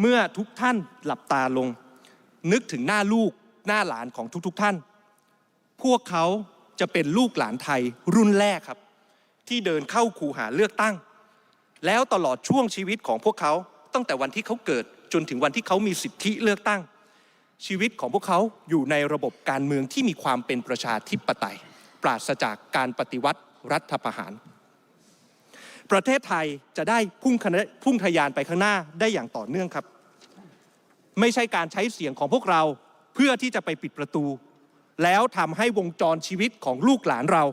เมื่อทุกท่านหลับตาลง นึกถึงหน้าลูกหน้าหลานของทุกๆท่าน พวกเขาจะเป็นลูกหลานไทยรุ่นแรกครับ ที่เดินเข้าคูหาเลือกตั้ง แล้วตลอดช่วงชีวิตของพวกเขาตั้งแต่วันที่เขาเกิดจนถึงวันที่เขามีสิทธิเลือกตั้ง ชีวิตของพวกเขาอยู่ในระบบการเมืองที่มีความเป็นประชาธิปไตย ปราศจากการปฏิวัติรัฐประหาร ประเทศไทยจะได้พุ่งพุ่งทะยานไปข้างหน้าได้อย่างต่อเนื่องครับ ไม่ใช่การใช้เสียงของพวกเราเพื่อที่จะไปปิดประตู แล้วทำให้วงจรชีวิตของลูกหลานเรา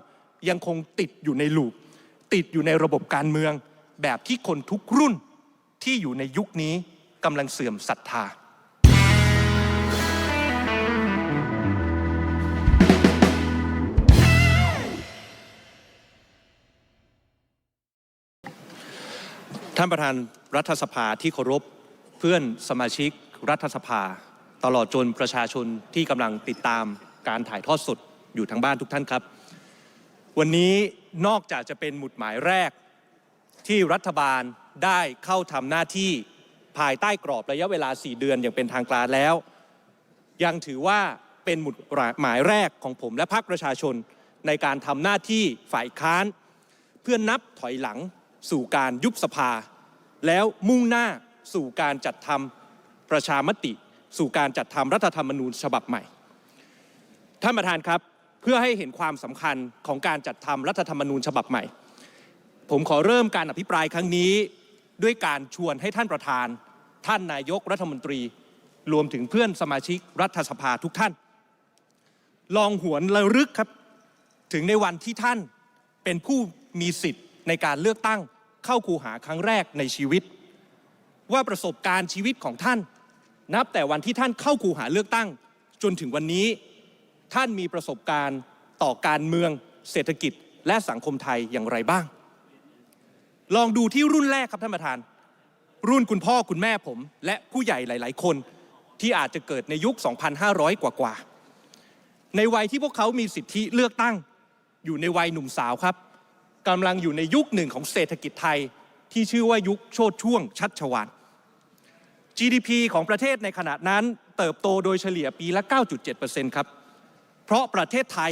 ยังคงติดอยู่ในลูป ติดอยู่ในระบบการเมือง แบบที่คนทุกรุ่นที่อยู่ในยุคนี้กำลังเสื่อมศรัทธาานประธานรัฐสภาที่เคารพเพื่อนสมาชิกรัฐสภา ตลอดจนประชาชนที่กำลังติดตามการถ่ายทอดสดอยู่ทางบ้านทุกท่านครับ วันนี้นอกจากจะเป็นหมุดหมายแรกที่รัฐบาลได้เข้าทำหน้าที่ภายใต้กรอบระยะเวลา 4 เดือนอย่างเป็นทางการแล้ว ยังถือว่าเป็นหมุดหมายแรกของผมและพรรคประชาชนในการทำหน้าที่ฝ่ายค้าน เพื่อนับถอยหลังสู่การยุบสภา แล้วมุ่งหน้าสู่การจัดทำประชามติ สู่การจัดทำรัฐธรรมนูญฉบับใหม่ ท่านประธานครับเพื่อให้เห็นความสำคัญของการจัดทำรัฐธรรมนูญฉบับใหม่ ผมขอเริ่มการอภิปรายครั้งนี้ ด้วยการชวนให้ท่านประธาน ท่านนายกรัฐมนตรี รวมถึงเพื่อนสมาชิกรัฐสภาทุกท่าน ลองหวนระลึกครับ ถึงในวันที่ท่านเป็นผู้มีสิทธิ์ในการเลือกตั้ง เข้าคูหาครั้งแรกในชีวิต ว่าประสบการณ์ชีวิตของท่าน นับแต่วันที่ท่านเข้าคูหาเลือกตั้ง จนถึงวันนี้ ท่านมีประสบการณ์ต่อการเมือง เศรษฐกิจ และสังคมไทยอย่างไรบ้าง ลองดูที่รุ่นแรกครับท่านประธาน รุ่นคุณพ่อคุณแม่ผม และผู้ใหญ่หลาย ๆ คนที่อาจจะเกิดในยุค 2,500 กว่ากว่าๆในวัยที่พวกเขามีสิทธิเลือกตั้ง อยู่ในวัยหนุ่มสาวครับ กำลังอยู่ในยุคหนึ่งของเศรษฐกิจไทยที่ชื่อว่ายุคโชดช่วงชัดชวาน GDP ของประเทศในขณะนั้นเติบโตโดยเฉลี่ยปีละ 9.7%ครับ เพราะประเทศไทย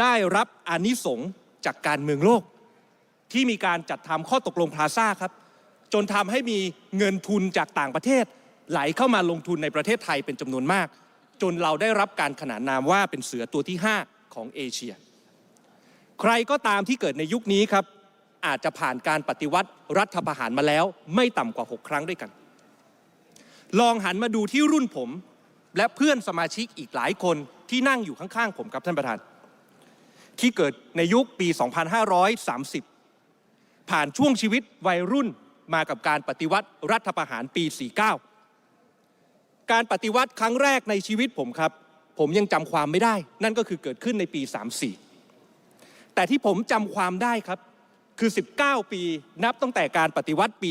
ได้รับอานิสงจากการเมืองโลก ที่มีการจัดทำข้อตกลงพลาซ่าครับ จนทำให้มีเงินทุนจากต่างประเทศ ไหลเข้ามาลงทุนในประเทศไทยเป็นจำนวนมาก จนเราได้รับการขนานนามว่าเป็นเสือตัวที่ 5 ของเอเชีย ใครก็ตามที่เกิดในยุคนี้ครับ อาจจะผ่านการปฏิวัติรัฐประหารมาแล้ว ไม่ต่ำกว่า 6 ครั้งด้วยกัน ลองหันมาดูที่รุ่นผม และเพื่อนสมาชิกอีกหลายคนที่นั่งอยู่ข้างๆผมครับท่านประธาน ที่เกิดในยุคปี 2530 ผ่านช่วงชีวิตวัยรุ่นมากับการปฏิวัติรัฐประหารปี 49 การปฏิวัติครั้งแรกในชีวิตผมครับ ผมยังจำความไม่ได้ นั่นก็คือเกิดขึ้นในปี 34 แต่ที่ผมจำความได้ครับคือ 19 ปีนับตั้งแต่การปฏิวัติปี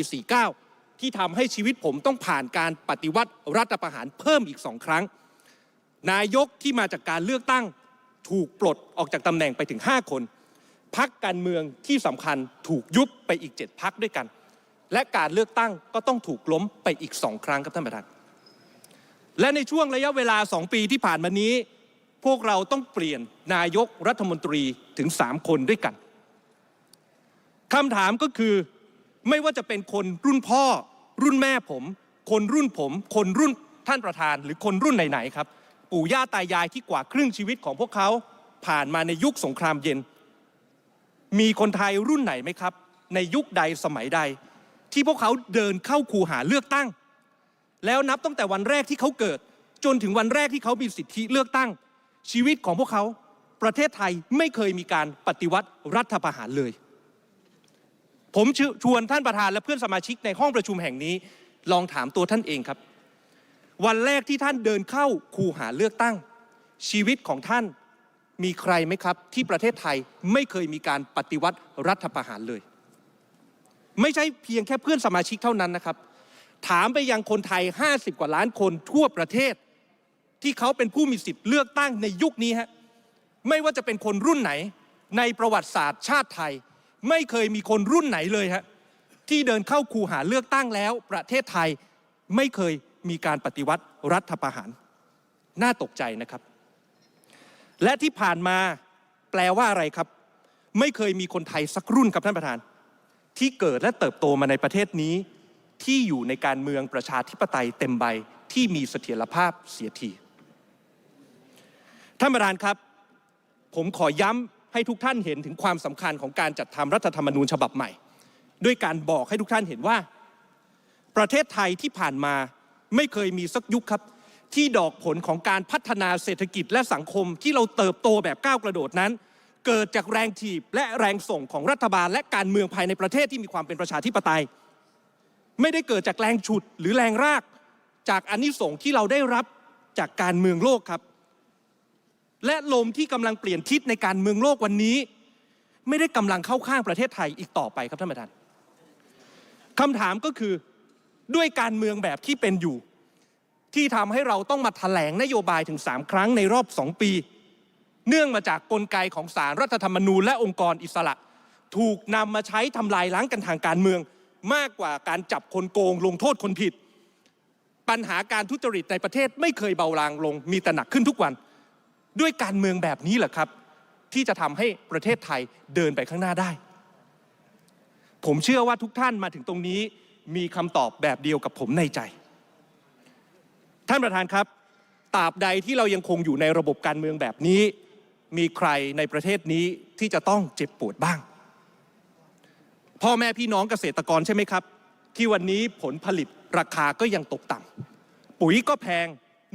49 ที่ทำให้ชีวิตผมต้องผ่านการปฏิวัติรัฐประหารเพิ่มอีกสองครั้ง นายกที่มาจากการเลือกตั้งถูกปลดออกจากตำแหน่งไปถึง 5 คนพักการเมืองที่สำคัญถูกยุบไปอีก 7 พักด้วยกัน และการเลือกตั้งก็ต้องถูกล้มไปอีกสองครั้งครับท่านประธานและในช่วงระยะเวลา 2 ปีที่ผ่านมานี้ พวกเราต้องเปลี่ยนนายกรัฐมนตรีถึง3คนด้วยกันคำถามก็คือไม่ว่าจะเป็นคนรุ่นพ่อ รุ่นแม่ผม คนรุ่นผม คนรุ่นท่านประธาน หรือคนรุ่นไหนๆครับ ปู่ย่าตายายที่กว่าครึ่งชีวิตของพวกเขาผ่านมาในยุคสงครามเย็น มีคนไทยรุ่นไหนไหมครับ ในยุคใดสมัยใด ที่พวกเขาเดินเข้าคูหาเลือกตั้ง แล้วนับตั้งแต่วันแรกที่เขาเกิด จนถึงวันแรกที่เขามีสิทธิเลือกตั้ง ชีวิตของพวกเขาประเทศไทยไม่เคยมีการปฏิวัติรัฐประหารเลย ผมชวนท่านประธานและเพื่อนสมาชิกในห้องประชุมแห่งนี้ ลองถามตัวท่านเองครับ วันแรกที่ท่านเดินเข้าคูหาเลือกตั้ง ชีวิตของท่านมีใครไหมครับ ที่ประเทศไทยไม่เคยมีการปฏิวัติรัฐประหารเลย ไม่ใช่เพียงแค่เพื่อนสมาชิกเท่านั้นนะครับ ถามไปยังคนไทย 50 กว่าล้านคนทั่วประเทศ ที่เขาเป็นผู้มีสิทธิ์เลือกตั้งในยุคนี้ฮะไม่ว่าจะเป็นคนรุ่นไหนในประวัติศาสตร์ชาติไทย ไม่เคยมีคนรุ่นไหนเลยฮะที่เดินเข้าคูหาเลือกตั้งแล้ว ประเทศไทยไม่เคยมีการปฏิวัติรัฐประหาร น่าตกใจนะครับ และที่ผ่านมาแปลว่าอะไรครับ ไม่เคยมีคนไทยสักรุ่นครับท่านประธาน ที่เกิดและเติบโตมาในประเทศนี้ ที่อยู่ในการเมืองประชาธิปไตยเต็มใบที่มีเสถียรภาพเสียที ท่านประธานครับ ผมขอย้ำให้ทุกท่านเห็นถึงความสำคัญของการจัดทำรัฐธรรมนูญฉบับใหม่ ด้วยการบอกให้ทุกท่านเห็นว่า ประเทศไทยที่ผ่านมาไม่เคยมีสักยุคครับ ที่ดอกผลของการพัฒนาเศรษฐกิจและสังคมที่เราเติบโตแบบก้าวกระโดดนั้น เกิดจากแรงถีบและแรงส่งของรัฐบาลและการเมืองภายในประเทศที่มีความเป็นประชาธิปไตย ไม่ได้เกิดจากแรงฉุดหรือแรงรากจากอานิสงส์ที่เราได้รับจากการเมืองโลกครับ และลมที่กำลังเปลี่ยนทิศในการเมืองโลกวันนี้ ไม่ได้กำลังเข้าข้างประเทศไทยอีกต่อไปครับท่านประธานคำถามก็คือด้วยการเมืองแบบที่เป็นอยู่ ที่ทำให้เราต้องมาถแถลงนโยบายถึง 3 ครั้งในรอบ 2 ปี เนื่องมาจากกลไกของสารรัฐธรรมนูญและองค์กรอิสระ ถูกนำมาใช้ทำลายล้างกันทางการเมือง มากกว่าการจับคนโกง ลงโทษคนผิด ปัญหาการทุจริตในประเทศไม่เคยเบาบางลงมีแต่หนักขึ้นทุกวัน ด้วยการเมืองแบบนี้แหละครับ ที่จะทำให้ประเทศไทยเดินไปข้างหน้าได้ ผมเชื่อว่าทุกท่านมาถึงตรงนี้มีคำตอบแบบเดียวกับผมในใจ ท่านประธานครับตราบใดที่เรายังคงอยู่ในระบบการเมืองแบบนี้ มีใครในประเทศนี้ที่จะต้องเจ็บปวดบ้าง พ่อแม่พี่น้องเกษตรกรใช่ไหมครับ ที่วันนี้ผลผลิตราคาก็ยังตกต่ำปุ๋ยก็แพง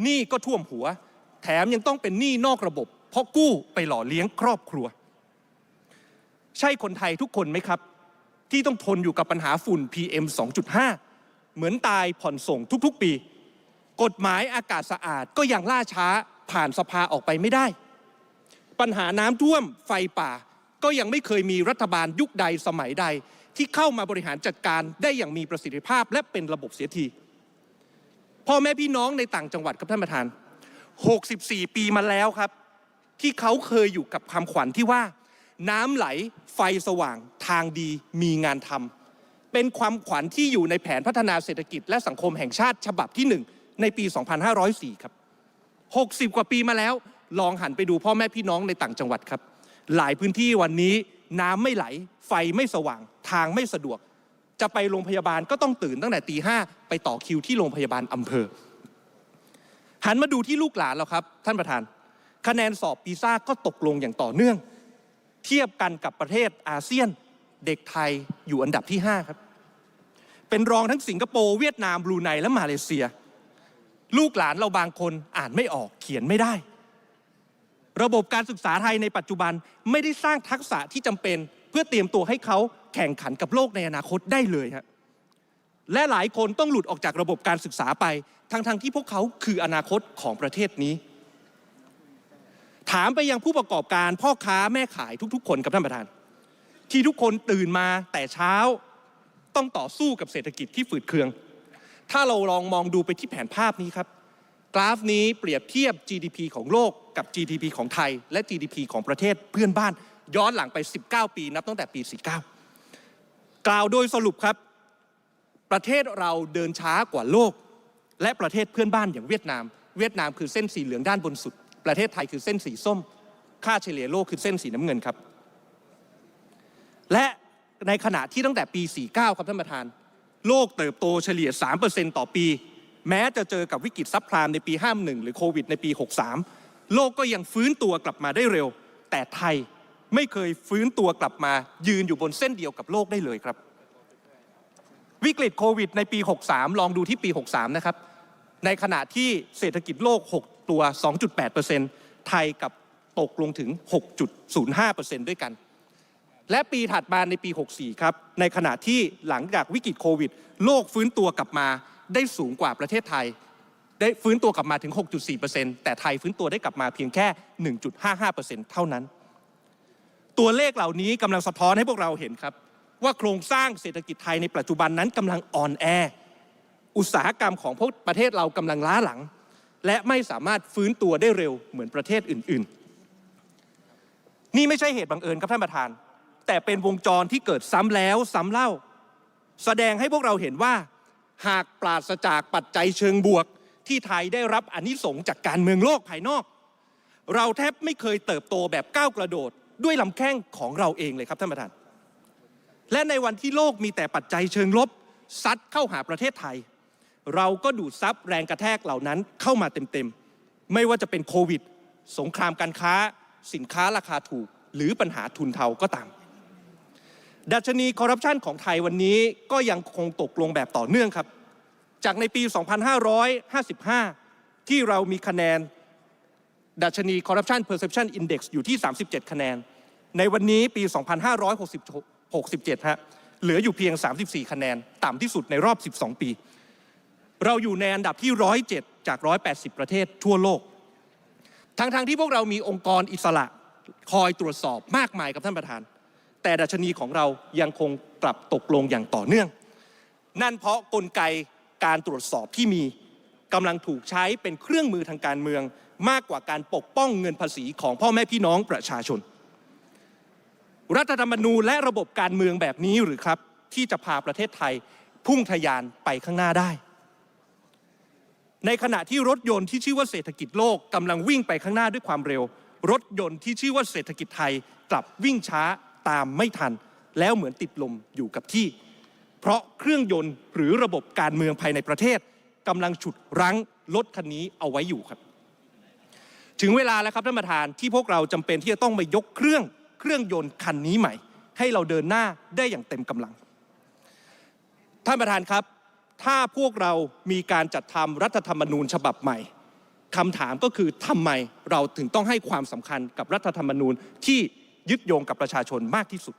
หนี้ก็ท่วมหัว แถมยังต้องเป็นหนี้นอกระบบ เพราะกู้ไปหล่อเลี้ยงครอบครัว ใช่คนไทยทุกคนไหมครับ ที่ต้องทนอยู่กับปัญหาฝุ่น PM 2.5 เหมือนตายผ่อนส่งทุกๆปี กฎหมายอากาศสะอาดก็ยังล่าช้าผ่านสภาออกไปไม่ได้ ปัญหาน้ำท่วมไฟป่า ก็ยังไม่เคยมีรัฐบาลยุคใดสมัยใด ที่เข้ามาบริหารจัดการได้อย่างมีประสิทธิภาพและเป็นระบบเสียทีพ่อแม่พี่น้องในต่างจังหวัดครับท่านประธาน 64 ปีมาแล้วครับ ที่เขาเคยอยู่กับคำขวัญที่ว่า น้ำไหลไฟสว่างทางดีมีงานทำเป็นความขวัญที่อยู่ในแผนพัฒนาเศรษฐกิจและสังคมแห่งชาติฉบับที่ 1 ในปี 2504 ครับ 60 กว่าปีมาแล้ว ลองหันไปดูพ่อแม่พี่น้องในต่างจังหวัดครับ หลายพื้นที่วันนี้น้ำไม่ไหล ไฟไม่สว่าง ทางไม่สะดวก จะไปโรงพยาบาลก็ต้องตื่นตั้งแต่ตีห้าไปต่อคิวที่โรงพยาบาลอำเภอ หันมาดูที่ลูกหลานเราครับ ท่านประธาน คะแนนสอบปีซ่าก็ตกลงอย่างต่อเนื่อง เทียบกันกับประเทศอาเซียน เด็กไทยอยู่อันดับที่ 5 ครับ เป็นรองทั้งสิงคโปร์เวียดนามบรูไนและมาเลเซีย ลูกหลานเราบางคนอ่านไม่ออกเขียนไม่ได้ ระบบการศึกษาไทยในปัจจุบันไม่ได้สร้างทักษะที่จำเป็น เพื่อเตรียมตัวให้เขาแข่งขันกับโลกในอนาคตได้เลยฮะ และหลายคนต้องหลุดออกจากระบบการศึกษาไป ทั้งๆทที่พวกเขาคืออนาคตของประเทศนี้ ถามไปยังผู้ประกอบการพ่อค้าแม่ขายทุกๆ คนครับท่านประธาน ที่ทุกคนตื่นมาแต่เช้าต้องต่อสู้กับเศรษฐกิจที่ฝืดเคือง ถ้าเราลองมองดูไปที่แผนภาพนี้ครับ กราฟนี้เปรียบเทียบ GDP ของโลกกับ GDP ของไทย และ GDP ของประเทศเพื่อนบ้าน ย้อนหลังไป 19 ปีนับตั้งแต่ปี 49 กล่าวโดยสรุปครับ ประเทศเราเดินช้ากว่าโลก และประเทศเพื่อนบ้านอย่างเวียดนาม เวียดนามคือเส้นสีเหลืองด้านบนสุด ประเทศไทยคือเส้นสีส้ม ค่าเฉลี่ยโลกคือเส้นสีน้ำเงินครับ และในขณะที่ตั้งแต่ปี 49 ครับท่านประธาน โลกเติบโตเฉลี่ย 3%ต่อปี แม้จะเจอกับวิกฤตซับพลามในปี 51 หรือโควิดในปี 63 โลกก็ยังฟื้นตัวกลับมาได้เร็ว แต่ไทยไม่เคยฟื้นตัวกลับมายืนอยู่บนเส้นเดียวกับโลกได้เลยครับ วิกฤตโควิดในปี 63 ลองดูที่ปี 63 นะครับ ในขณะที่เศรษฐกิจโลก 6 ตัว 2.8%ไทยกับตกลงถึง 6.05%ด้วยกัน และปีถัดมาในปี 64 ครับ ในขณะที่หลังจากวิกฤตโควิด โลกฟื้นตัวกลับมาได้สูงกว่าประเทศไทย ได้ฟื้นตัวกลับมาถึง 6.4%แต่ไทยฟื้นตัวได้กลับมาเพียงแค่ 1.55%เท่านั้น ตัวเลขเหล่านี้กำลังสะท้อนให้พวกเราเห็นครับ ว่าโครงสร้างเศรษฐกิจไทยในปัจจุบันนั้นกำลังอ่อนแอ อุตสาหกรรมของพวกประเทศเรากำลังล้าหลัง และไม่สามารถฟื้นตัวได้เร็วเหมือนประเทศอื่น ๆ นี่ไม่ใช่เหตุบังเอิญครับท่านประธาน แต่เป็นวงจรที่เกิดซ้ำแล้วซ้ำเล่า แสดงให้พวกเราเห็นว่า หากปราศจากปัจจัยเชิงบวก ที่ไทยได้รับอนิสงส์จากการเมืองโลกภายนอก เราแทบไม่เคยเติบโตแบบก้าวกระโดดด้วยลำแข้งของเราเองเลยครับท่านประธาน และในวันที่โลกมีแต่ปัจจัยเชิงลบซัดเข้าหาประเทศไทย เราก็ดูดซับแรงกระแทกเหล่านั้นเข้ามาเต็มๆ ไม่ว่าจะเป็นโควิด สงครามการค้า สินค้าราคาถูก หรือปัญหาทุนเทาก็ตาม ดัชนีคอร์รัปชันของไทยวันนี้ก็ยังคงตกลงแบบต่อเนื่องครับ จากในปี 2555 ที่เรามีคะแนน ดัชนี Corruption Perception Index อยู่ที่ 37 คะแนน ในวันนี้ปี 67 ฮะ เหลืออยู่เพียง 34 คะแนน ต่ำที่สุดในรอบ 12 ปี เราอยู่ในอันดับที่ 107 จาก 180 ประเทศทั่วโลก ทั้งๆทที่พวกเรามีองค์กรอิสระคอยตรวจสอบมากมายครับท่านประธาน แต่ดัชนีของเรายังคงกลับตกลงอย่างต่อเนื่อง นั่นเพราะกลไกการตรวจสอบที่มีกำลังถูกใช้เป็นเครื่องมือทางการเมือง มากกว่าการปกป้องเงินภาษีของพ่อแม่พี่น้องประชาชน รัฐธรรมนูญและระบบการเมืองแบบนี้หรือครับ ที่จะพาประเทศไทยพุ่งทะยานไปข้างหน้าได้ ในขณะที่รถยนต์ที่ชื่อว่าเศรษฐกิจโลกกำลังวิ่งไปข้างหน้าด้วยความเร็ว รถยนต์ที่ชื่อว่าเศรษฐกิจไทยกลับวิ่งช้าตามไม่ทัน แล้วเหมือนติดลมอยู่กับที่ เพราะเครื่องยนต์หรือระบบการเมืองภายในประเทศกำลังฉุดรั้งรถคันนี้เอาไว้อยู่ครับ ถึงเวลาแล้วครับท่านประธานที่พวกเราจำเป็นที่จะต้องมายกเครื่อง เครื่องยนต์คันนี้ใหม่ ให้เราเดินหน้าได้อย่างเต็มกำลัง ท่านประธานครับ ถ้าพวกเรามีการจัดทำรัฐธรรมนูญฉบับใหม่คำถามก็คือทำไมเราถึงต้องให้ความสำคัญกับรัฐธรรมนูญที่ยึดโยงกับประชาชนมากที่สุด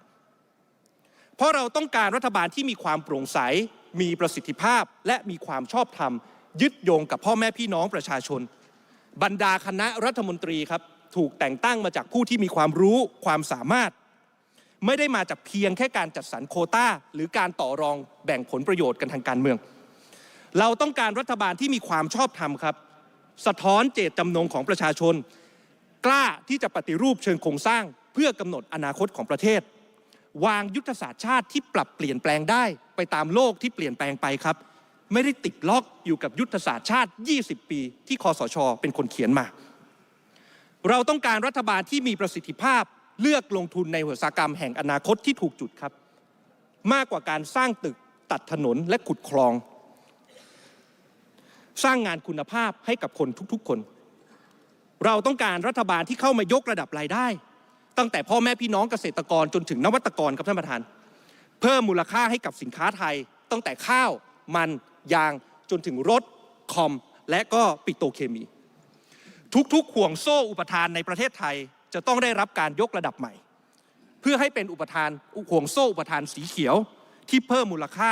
เพราะเราต้องการรัฐบาลที่มีความโปร่งใส มีประสิทธิภาพ และมีความชอบธรรม ยึดโยงกับพ่อแม่พี่น้องประชาชน บรรดาคณะรัฐมนตรีครับ ถูกแต่งตั้งมาจากผู้ที่มีความรู้ความสามารถ ไม่ได้มาจากเพียงแค่การจัดสรรโคตาหรือการต่อรองแบ่งผลประโยชน์กันทางการเมือง เราต้องการรัฐบาลที่มีความชอบธรรมครับ สะท้อนเจตจำนงของประชาชน กล้าที่จะปฏิรูปเชิงโครงสร้าง เพื่อกำหนดอนาคตของประเทศ วางยุทธศาสตร์ชาติที่ปรับเปลี่ยนแปลงได้ ไปตามโลกที่เปลี่ยนแปลงไปครับไม่ได้ติดล็อกอยู่กับยุทธศาสตร์ชาติ 20 ปี ที่คอสช เป็นคนเขียนมา เราต้องการรัฐบาลที่มีประสิทธิภาพเลือกลงทุนในอุตสาหกรรมแห่งอนาคตที่ถูกจุดครับ มากกว่าการสร้างตึกตัดถนนและขุดคลอง สร้างงานคุณภาพให้กับคนทุกๆคน เราต้องการรัฐบาลที่เข้ามายกระดับรายได้ ตั้งแต่พ่อแม่พี่น้องเกษตรกรจนถึงนวัตกรครับท่านประธาน เพิ่มมูลค่าให้กับสินค้าไทย ตั้งแต่ข้าว มันยางจนถึงรถคอม และก็ปิโตรเคมี ทุกๆห่วงโซ่อุปทานในประเทศไทยจะต้องได้รับการยกระดับใหม่ เพื่อให้เป็นอุปทานห่วงโซ่อุปทานสีเขียว ที่เพิ่มมูลค่า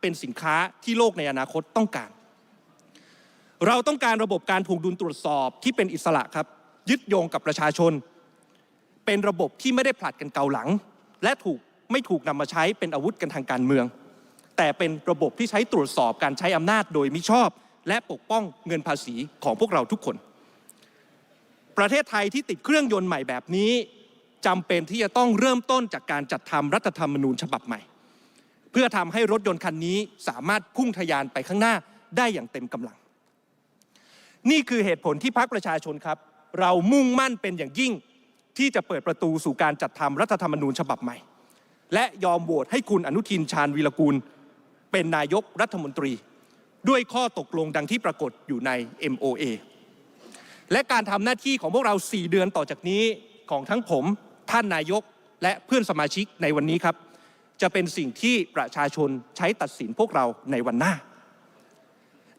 เป็นสินค้าที่โลกในอนาคตต้องการ เราต้องการระบบการถูกดุลตรวจสอบที่เป็นอิสระครับ ยึดโยงกับประชาชน เป็นระบบที่ไม่ได้ผลัดกันเกาหลัง และถูกไม่ถูกนำมาใช้เป็นอาวุธกันทางการเมือง แต่เป็นระบบที่ใช้ตรวจสอบการใช้อำนาจโดยมิชอบ และปกป้องเงินภาษีของพวกเราทุกคน ประเทศไทยที่ติดเครื่องยนต์ใหม่แบบนี้จำเป็นที่จะต้องเริ่มต้นจากการจัดทำรัฐธรรมนูญฉบับใหม่ เพื่อทำให้รถยนต์คันนี้สามารถพุ่งทะยานไปข้างหน้าได้อย่างเต็มกำลัง นี่คือเหตุผลที่พรรคประชาชนครับ เรามุ่งมั่นเป็นอย่างยิ่งที่จะเปิดประตูสู่การจัดทำรัฐธรรมนูญฉบับใหม่ และยอมโหวตให้คุณอนุทินชาญวีรกูล เป็นนายกรัฐมนตรี ด้วยข้อตกลงดังที่ปรากฏอยู่ใน MOA และการทำหน้าที่ของพวกเรา 4 เดือนต่อจากนี้ของทั้งผมท่านนายกและเพื่อนสมาชิกในวันนี้ครับ จะเป็นสิ่งที่ประชาชนใช้ตัดสินพวกเราในวันหน้า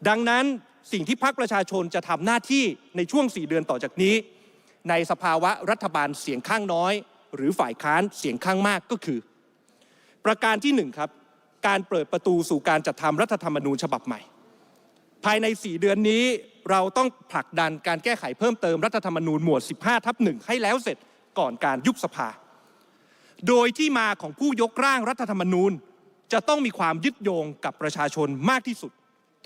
ดังนั้นสิ่งที่พรรคประชาชนจะทำหน้าที่ในช่วง 4 เดือนต่อจากนี้ ในสภาวะรัฐบาลเสียงข้างน้อย หรือฝ่ายค้านเสียงข้างมากก็คือ ประการที่หนึ่งครับการเปิดประตูสู่การจัดทำรัฐธรรมนูญฉบับใหม่ ภายใน 4 เดือนนี้เราต้องผลักดันการแก้ไขเพิ่มเติมรัฐธรรมนูญหมวด 15 ทับหนึ่งให้แล้วเสร็จก่อนการยุบสภา โดยที่มาของผู้ยกร่างรัฐธรรมนูญ จะต้องมีความยึดโยงกับประชาชนมากที่สุด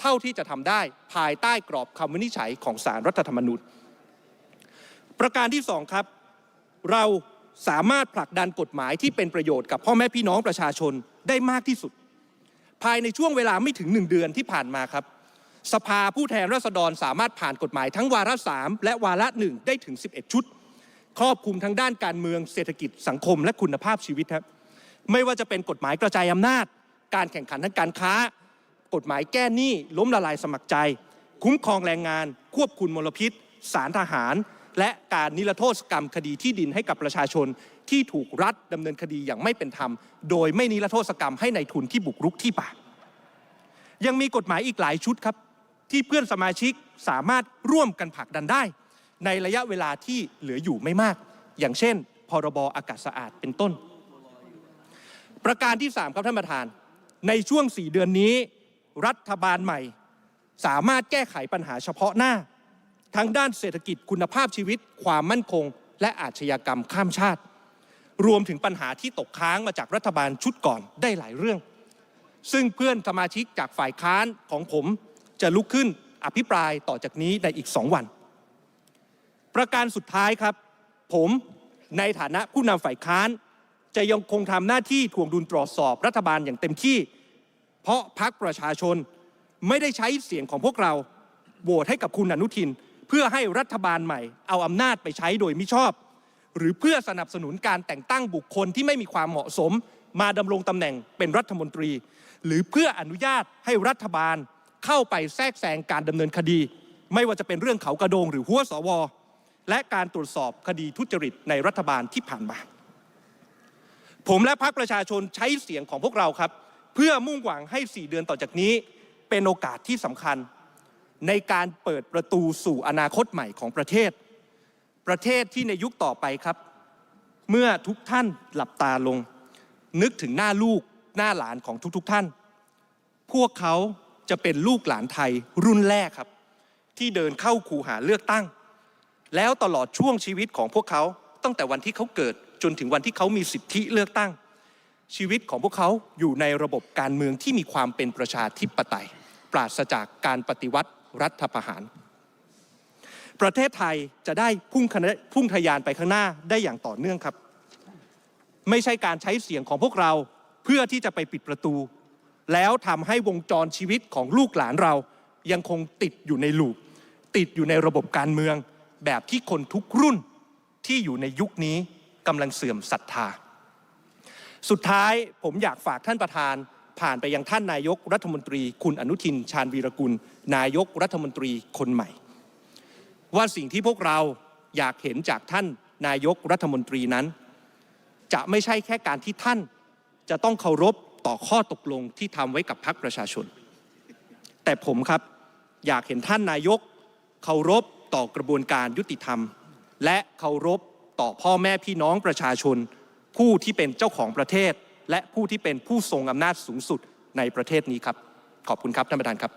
เท่าที่จะทำได้ภายใต้กรอบคำวินิจฉัยของสารรัฐธรรมนูญ ประการที่สองครับ เราสามารถผลักดันกฎหมายที่เป็นประโยชน์กับพ่อแม่พี่น้องประชาชนได้มากที่สุด ภายในช่วงเวลาไม่ถึงหนึ่งเดือนที่ผ่านมาครับ สภาผู้แทนราษฎรสามารถผ่านกฎหมายทั้งวาระสามและวาระหนึ่งได้ถึง 11 ชุด ครอบคลุมทั้งด้านการเมืองเศรษฐกิจสังคมและคุณภาพชีวิตครับไม่ว่าจะเป็นกฎหมายกระจายอำนาจ การแข่งขันทางการค้า กฎหมายแก้หนี้ล้มละลายสมัครใจ คุ้มครองแรงงาน ควบคุมมลพิษ สารทหาร และการนิรโทษกรรมคดีที่ดินให้กับประชาชนที่ถูกรัฐดำเนินคดีอย่างไม่เป็นธรรม โดยไม่นิรโทษกรรมให้ในายทุนที่บุกรุกที่ป่ายังมีกฎหมายอีกหลายชุดครับ ที่เพื่อนสมาชิกสามารถร่วมกันผลักดันได้ ในระยะเวลาที่เหลืออยู่ไม่มาก อย่างเช่น พรบอากาศสะอาดเป็นต้น ประการที่ 3 ครับท่านประธาน ในช่วง 4 เดือนนี้ รัฐบาลใหม่ สามารถแก้ไขปัญหาเฉพาะหน้า ทั้งด้านเศรษฐกิจคุณภาพชีวิต ความมั่นคง และอาชญากรรมข้ามชาติ รวมถึงปัญหาที่ตกค้างมาจากรัฐบาลชุดก่อนได้หลายเรื่อง ซึ่งเพื่อนสมาชิกจากฝ่ายค้านของผม จะลุกขึ้นอภิปรายต่อจากนี้ในอีกสองวัน ประการสุดท้ายครับ ผมในฐานะผู้นำฝ่ายค้าน จะยังคงทำหน้าที่ทวงดุลตรวจสอบรัฐบาลอย่างเต็มที่ เพราะพักประชาชนไม่ได้ใช้เสียงของพวกเราโหวตให้กับคุณอนุทิน เพื่อให้รัฐบาลใหม่ เอาอำนาจไปใช้โดยมิชอบ หรือเพื่อสนับสนุนการแต่งตั้งบุคคลที่ไม่มีความเหมาะสม มาดำรงตำแหน่งเป็นรัฐมนตรี หรือเพื่ออนุญาตให้รัฐบาล เข้าไปแทรกแซงการดำเนินคดี ไม่ว่าจะเป็นเรื่องเขากระโดงหรือหัวสว และการตรวจสอบคดีทุจริตในรัฐบาลที่ผ่านมา ผมและพรรคประชาชนใช้เสียงของพวกเราครับ เพื่อมุ่งหวังให้ 4 เดือนต่อจากนี้ เป็นโอกาสที่สำคัญ ในการเปิดประตูสู่อนาคตใหม่ของประเทศ ประเทศที่ในยุคต่อไปครับ เมื่อทุกท่านหลับตาลง นึกถึงหน้าลูกหน้าหลานของทุกๆทท่าน พวกเขา จะเป็นลูกหลานไทยรุ่นแรกครับ ที่เดินเข้าคูหาเลือกตั้ง แล้วตลอดช่วงชีวิตของพวกเขาตั้งแต่วันที่เขาเกิดจนถึงวันที่เขามีสิทธิเลือกตั้ง ชีวิตของพวกเขาอยู่ในระบบการเมืองที่มีความเป็นประชาธิปไตย ปราศจากการปฏิวัติรัฐประหาร ประเทศไทยจะได้พุ่งคณะพุ่งทะยานไปข้างหน้าได้อย่างต่อเนื่องครับ ไม่ใช่การใช้เสียงของพวกเราเพื่อที่จะไปปิดประตู แล้วทำให้วงจรชีวิตของลูกหลานเรา ยังคงติดอยู่ในลูป ติดอยู่ในระบบการเมือง แบบที่คนทุกรุ่นที่อยู่ในยุคนี้กำลังเสื่อมศรัทธา สุดท้ายผมอยากฝากท่านประธาน ผ่านไปยังท่านนายกรัฐมนตรี คุณอนุทิน ชาญวีรกุล นายกรัฐมนตรีคนใหม่ ว่าสิ่งที่พวกเราอยากเห็นจากท่านนายกรัฐมนตรีนั้น จะไม่ใช่แค่การที่ท่านจะต้องเคารพ ต่อข้อตกลงที่ทำไว้กับพรรคประชาชน แต่ผมครับอยากเห็นท่านนายกเคารพต่อกระบวนการยุติธรรม และเคารพต่อพ่อแม่พี่น้องประชาชน ผู้ที่เป็นเจ้าของประเทศ และผู้ที่เป็นผู้ทรงอำนาจสูงสุดในประเทศนี้ครับ ขอบคุณครับท่านประธานครับ